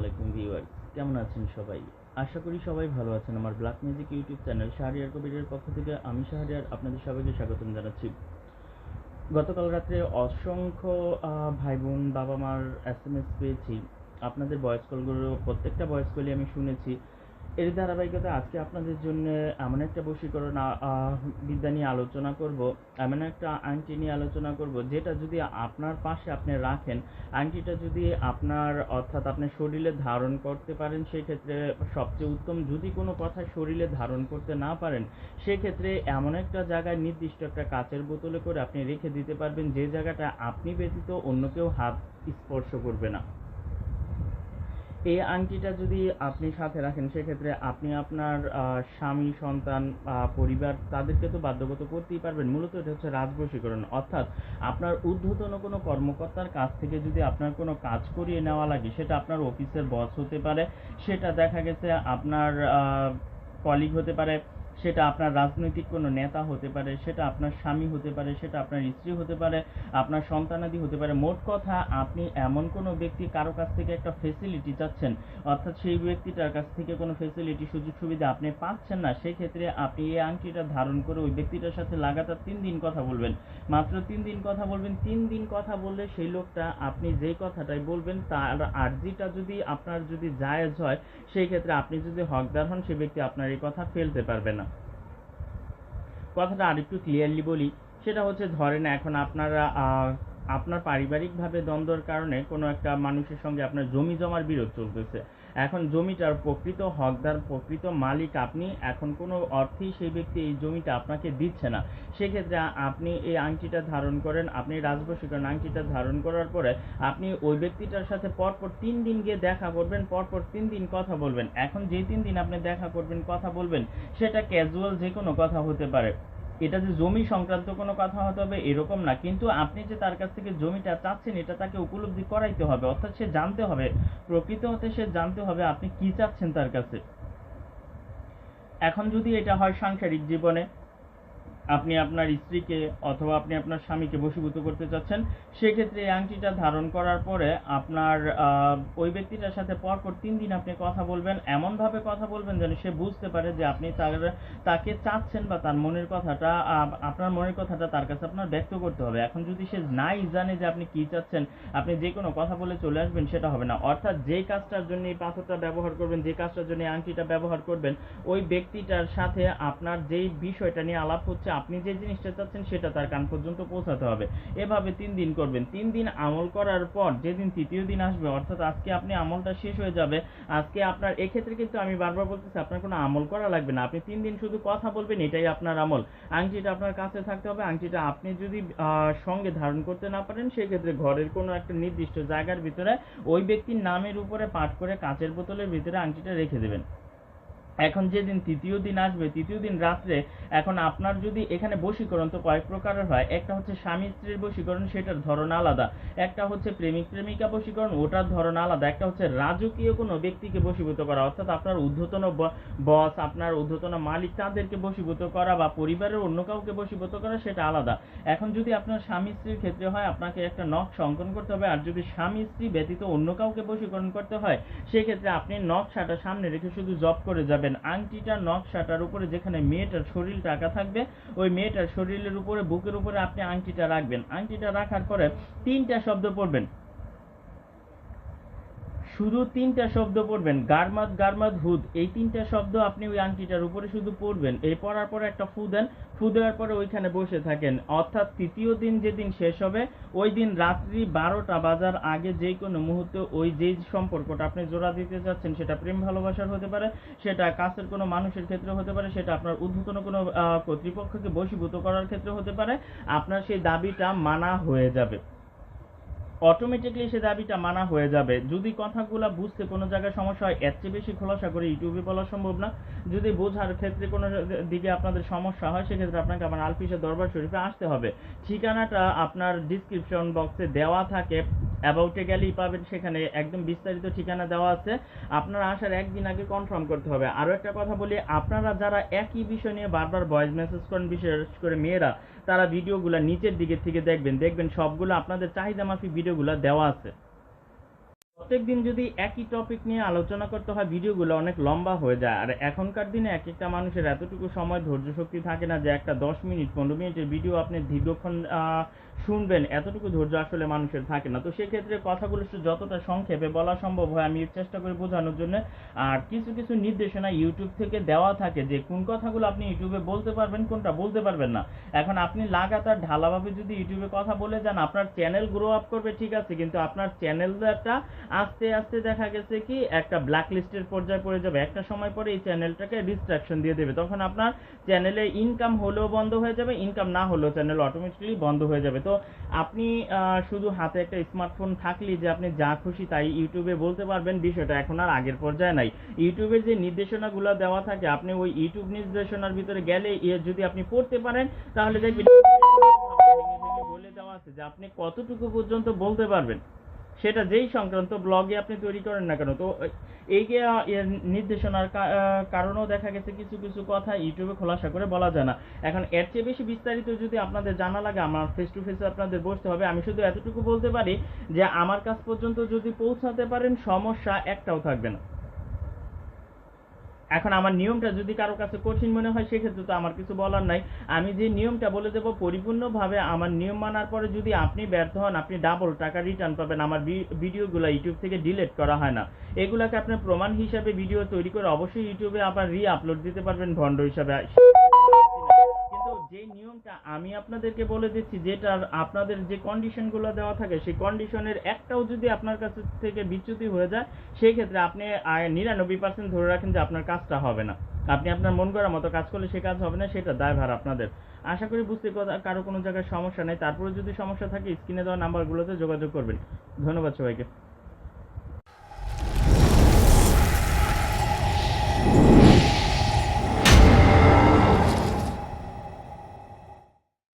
আলাইকুম ভিউয়ার কেমন আছেন সবাই? আশা করি সবাই ভালো আছেন। আমার black music YouTube channel Shahriar কবিরের পক্ষ থেকে আমি শাহরিয়ার আপনাদের সবাইকে স্বাগতম জানাচ্ছি। গতকাল রাত্রে অসংখ্য ভাই বোন বাবা মার এস এম এস পেয়েছি। আপনাদের ভয়েস কলগুলো প্রত্যেকটা বয়স কলই আমি শুনেছি। এর ধারাবাহিকতা আজকে আপনাদের জন্য এমন একটা বশীকরণ বিদ্যা নিয়ে আলোচনা করব, এমন একটা আংটি নিয়ে আলোচনা করব, যেটা যদি আপনার পাশে আপনি রাখেন, আংটিটা যদি আপনার, অর্থাৎ আপনার শরীরে ধারণ করতে পারেন, সেক্ষেত্রে সবচেয়ে উত্তম, যদি কোনো কথা শরীরে ধারণ করতে না পারেন, সেক্ষেত্রে এমন একটা জায়গায় নির্দিষ্ট একটা কাচের বোতলে করে আপনি রেখে দিতে পারবেন, যে জায়গাটা আপনি ব্যতীত অন্য কেউ হাত স্পর্শ করবে না। এই আংটিটা যদি আপনি সাথে রাখেন, সেক্ষেত্রে আপনি আপনার স্বামী, সন্তান পরিবার তাদেরকে তো বাধ্যগত করতেই পারবেন। মূলত এটা হচ্ছে রাজবশীকরণ। অর্থাৎ আপনার ঊর্ধ্বতন কোনো কর্মকর্তার কাছ থেকে যদি আপনার কোনো কাজ করিয়ে নেওয়া লাগে, সেটা আপনার অফিসের বস হতে পারে, সেটা দেখা গেছে আপনার কলিগ হতে পারে সেটা আপনার রাজনৈতিক কোনো নেতা হতে পারে, সেটা আপনার স্বামী হতে পারে, সেটা আপনার স্ত্রী হতে পারে, আপনার সন্তানাদি হতে পারে, মোট কথা আপনি এমন কোনো ব্যক্তি কারও কাছ থেকে একটা ফেসিলিটি চাচ্ছেন, অর্থাৎ সেই ব্যক্তিটার কাছ থেকে কোনো ফেসিলিটি সুযোগ সুবিধা আপনি পাচ্ছেন না সেই ক্ষেত্রে আপনি এই আংটিটা ধারণ করে ওই ব্যক্তিটার সাথে লাগাতার তিন দিন কথা বলবেন। মাত্র তিন দিন কথা বলবেন, তিন দিন কথা বললে সেই লোকটা আপনি যেই কথাটাই বলবেন, তার আর্জিটা যদি আপনার যদি জায়েজ হয়, সেই ক্ষেত্রে আপনি যদি হকদার হন সেই ব্যক্তি আপনার এই কথা ফেলতে পারবে না। কথাটা আরেকটু ক্লিয়ারলি বলি, সেটা হচ্ছে ধরেন এখন আপনারা আপনার পারিবারিকভাবে দ্বন্দ্বর কারণে কোনো একটা মানুষের সঙ্গে আপনার জমি জমার বিরোধ চলতেছে। এখন জমিটার প্রকৃত হকদার, প্রকৃত মালিক আপনি, এখন কোনো অর্থেই সেই ব্যক্তি এই জমিটা আপনাকে দিচ্ছে না। সেক্ষেত্রে আপনি এই আংটিটা ধারণ করেন, আপনি রাজবশীকরণ আংটিটা ধারণ করার পরে আপনি ওই ব্যক্তিটার সাথে পরপর তিন দিন গিয়ে দেখা করবেন, পরপর তিন দিন কথা বলবেন। এখন যে তিন দিন আপনি দেখা করবেন, কথা বলবেন, সেটা ক্যাজুয়াল যে কোনো কথা হতে পারে। এটা যে জমি সংক্রান্ত কোনো কথা হতে হবে এরকম না। কিন্তু আপনি যে তার কাছ থেকে জমিটা চাচ্ছেন, এটা তাকে উপলব্ধি করাইতে হবে, অর্থাৎ সে জানতে হবে, প্রকৃত হতে সে জানতে হবে আপনি কি চাচ্ছেন তার কাছে। এখন যদি এটা হয় সাংসারিক জীবনে আপনি আপনার স্ত্রীকে অথবা আপনি আপনার স্বামীকে বশীভূত করতে চাচ্ছেন, সেক্ষেত্রে এই আংটিটা ধারণ করার পরে আপনার ওই ব্যক্তিটার সাথে পরপর তিন দিন আপনি কথা বলবেন, এমনভাবে কথা বলবেন যেন সে বুঝতে পারে যে আপনি তার, তাকে চাচ্ছেন বা তার মনের কথাটা আপনার মনের কথাটা তার কাছে আপনার ব্যক্ত করতে হবে। এখন যদি সে নাই জানে যে আপনি কি চাচ্ছেন, আপনি যে কোনো কথা বলে চলে আসবেন, সেটা হবে না। অর্থাৎ যে কাজটার জন্য এই পাথরটা ব্যবহার করবেন, যে কাজটার জন্য এই আংটিটা ব্যবহার করবেন, ওই ব্যক্তিটার সাথে আপনার যেই বিষয়টা নিয়ে আলাপ হচ্ছে আপনি যে জিনিসটা চাচ্ছেন সেটা তার কান পর্যন্ত পৌঁছাতে হবে। এভাবে তিন দিন করবেন। তিন দিন আমল করার পর যেদিন তৃতীয় দিন আসবে, অর্থাৎ আজকে আপনি আমলটা শেষ হয়ে যাবে, আজকে আপনার, এক্ষেত্রে কিন্তু আমি বারবার বলতেছি, আপনার কোনো আমল করা লাগবে না। আপনি তিন দিন শুধু কথা বলবেন, এটাই আপনার আমল। আংটিটা আপনার কাছে থাকতে হবে, আংটিটা আপনি যদি সঙ্গে ধারণ করতে না পারেন, সেক্ষেত্রে ঘরের কোনো একটা নির্দিষ্ট জায়গার ভিতরে ওই ব্যক্তির নামের উপরে পাঠ করে কাঁচের বোতলের ভিতরে আংটিটা রেখে দেবেন। এখন যেদিন তৃতীয় দিন আসবে, তৃতীয় দিন রাত্রে, এখন আপনার যদি এখানে বশীকরণ, তো কয়েক প্রকারের হয়। একটা হচ্ছে স্বামী স্ত্রীর বশীকরণ, সেটার ধরন আলাদা। একটা হচ্ছে প্রেমিক প্রেমিকা বশীকরণ, ওটার ধরন আলাদা। একটা হচ্ছে রাজকীয় কোনো ব্যক্তিকে বশীভূত করা, অর্থাৎ আপনার ঊর্ধ্বতন বস, আপনার ঊর্ধ্বতন মালিক, তাদেরকে বশীভূত করা বা পরিবারের অন্য কাউকে বশীভূত করা, সেটা আলাদা। এখন যদি আপনার স্বামী স্ত্রীর ক্ষেত্রে হয়, আপনাকে একটা নকশা অঙ্কন করতে হবে, আর যদি স্বামী স্ত্রী ব্যতীত অন্য কাউকে বশীকরণ করতে হয়, সেক্ষেত্রে আপনি নকশাটা সামনে রেখে শুধু জব করে যাবেন। আংটিটার নকশাটার উপরে যেখানে মেয়েটার শরীর টাকা থাকবে, ওই মেয়েটার শরীরের উপরে, বুকের উপরে আপনি আংটিটা রাখবেন। আংটিটা রাখার পরে তিনটা শব্দ পড়বেন। শুধু তিনটা শব্দ পড়বেন, গারমাদ গারমাদ, হুদ। এই তিনটা শব্দ আপনি ওই আংটিটার উপরে শুধু পড়বেন। এই পড়ার পরে একটা ফু দেন। ফু দেওয়ার পরে ওইখানে বসে থাকেন। অর্থাৎ তৃতীয় দিন যেদিন শেষ হবে, ওই দিন রাত্রি বারোটা বাজার আগে যে কোনো মুহূর্তে ওই যেই সম্পর্কটা আপনি জোড়া দিতে চাচ্ছেন সেটা প্রেম ভালোবাসার হতে পারে, সেটা কাছের কোনো মানুষের ক্ষেত্রে হতে পারে, সেটা আপনার উদ্ধতন কোনো কর্তৃপক্ষকে বশীভূত করার ক্ষেত্রে হতে পারে। আপনার সেই দাবিটা মানা হয়ে যাবে। অটোমেটিকলি সে দাবিটা মানা হয়ে যাবে। যদি কথাগুলো বুঝতে কোনো জায়গায় সমস্যা হয়, এর চেয়ে বেশি খোলাসা করে ইউটিউবে বলা সম্ভব না। যদি বোঝার ক্ষেত্রে কোনো দিকে আপনাদের সমস্যা হয়, সেক্ষেত্রে আপনাকে আমার আলফিসের দরবার শরীফে আসতে হবে। ঠিকানাটা আপনার ডিসক্রিপশন বক্সে দেওয়া থাকে। অ্যাবাউটে গেলেই পাবেন সেখানে একদম বিস্তারিত ঠিকানা দেওয়া আছে। আপনারা আসার একদিন আগে কনফার্ম করতে হবে। আরও একটা কথা বলি, আপনারা যারা একই বিষয় নিয়ে বারবার ভয়েস মেসেজ করেন, বিশেষ করে মেয়েরা, তারা ভিডিওগুলো নিচের দিকে থেকে দেখবেন। দেখবেন সবগুলো আপনাদের চাহিদা মাফিক ভিডিওগুলো দেওয়া আছে। প্রত্যেক দিন যদি একই টপিক নিয়ে আলোচনা করতে হয়, ভিডিওগুলো অনেক লম্বা হয়ে যায়। আর এখনকার দিনে এক একটা মানুষের এতটুকু সময় ধৈর্য শক্তি থাকে না যে একটা দশ মিনিট, পনেরো মিনিটের ভিডিও আপনি দীর্ঘক্ষণ শুনবেন, এতটুকু ধৈর্য আসলে মানুষের থাকে না। তো সেক্ষেত্রে কথাগুলো যতটা সংক্ষেপে বলা সম্ভব হয়, আমি চেষ্টা করি বোঝানোর জন্য। আর কিছু কিছু নির্দেশনা ইউটিউব থেকে দেওয়া থাকে যে কোন কথাগুলো আপনি ইউটিউবে বলতে পারবেন, কোনটা বলতে পারবেন না। এখন আপনি লাগাতার ঢালাভাবে যদি ইউটিউবে কথা বলে যান, আপনার চ্যানেল গ্রো আপ করবে, ঠিক আছে, কিন্তু আপনার চ্যানেলটা আস্তে আস্তে দেখা গেছে কি একটা ব্ল্যাক লিস্টের পর্যায়ে পড়ে যাবে। একটা সময় পরে এই চ্যানেলটাকে ডিস্ট্রাকশন দিয়ে দেবে। তখন আপনার চ্যানেলে ইনকাম হলেও বন্ধ হয়ে যাবে ইনকাম না হলেও চ্যানেল অটোমেটিক্যালি বন্ধ হয়ে যাবে। তো আপনি শুধু হাতে একটা স্মার্টফোন থাকলেই যে আপনি যা খুশি তাই ইউটিউবে বলতে পারবেন বিষয়টা এখন আর আগের পর্যায়ে নাই। ইউটিউবের যে নির্দেশনাগুলো দেওয়া থাকে আপনি ওই ইউটিউব নির্দেশনার ভিতরে গেলে যদি আপনি পড়তে পারেন তাহলে দেখবেন বলে দেওয়া আছে যে আপনি কতটুকু পর্যন্ত বলতে পারবেন। সেটা যেই সংক্রান্ত ব্লগে আপনি তৈরি করেন না কেন, তো এই নির্দেশনার কারণেও দেখা গেছে কিছু কিছু কথা ইউটিউবে খোলাসা করে বলা যায় না। এখন এর চেয়ে বেশি বিস্তারিত যদি আপনাদের জানা লাগে, আমার ফেস টু ফেসে আপনাদের বসতে হবে। আমি শুধু এতটুকু বলতে পারি যে, আমার কাছ পর্যন্ত যদি পৌঁছাতে পারেন, সমস্যা একটাও থাকবে না। এখন আমার নিয়মটা যদি কারও কাছে কঠিন মনে হয়, সেক্ষেত্রে তো আমার কিছু বলার নাই। আমি যে নিয়মটা বলে দেবো, পরিপূর্ণভাবে আমার নিয়ম মানার পরে যদি আপনি ব্যর্থ হন, আপনি ডাবল টাকা রিটার্ন পাবেন। আমার ভিডিওগুলো ইউটিউব থেকে ডিলেট করা হয় না। এগুলাকে আপনার প্রমাণ হিসাবে ভিডিও তৈরি করে অবশ্যই ইউটিউবে আপনার রি আপলোড দিতে পারবেন ভন্ড হিসাবে। যে নিয়মটা আমি আপনাদেরকে বলে দিচ্ছি, যেটার আপনাদের যে কন্ডিশনগুলো দেওয়া থাকে, সেই কন্ডিশনের একটাও যদি আপনার কাছে থেকে বিচ্যুতি হয়ে যায় সেই ক্ষেত্রে আপনি নিরানব্বই পার্সেন্ট ধরে রাখেন যে আপনার কাজটা হবে না। আপনি আপনার মন করার মতো কাজ করলে সে কাজ হবে না, সেটা দায়ভার আপনাদের। আশা করি বুঝতে কারও কোনো জায়গায় সমস্যা নেই। তারপরে যদি সমস্যা থাকে, স্ক্রিনে দেওয়া নাম্বারগুলোতে যোগাযোগ করবেন। ধন্যবাদ সবাইকে।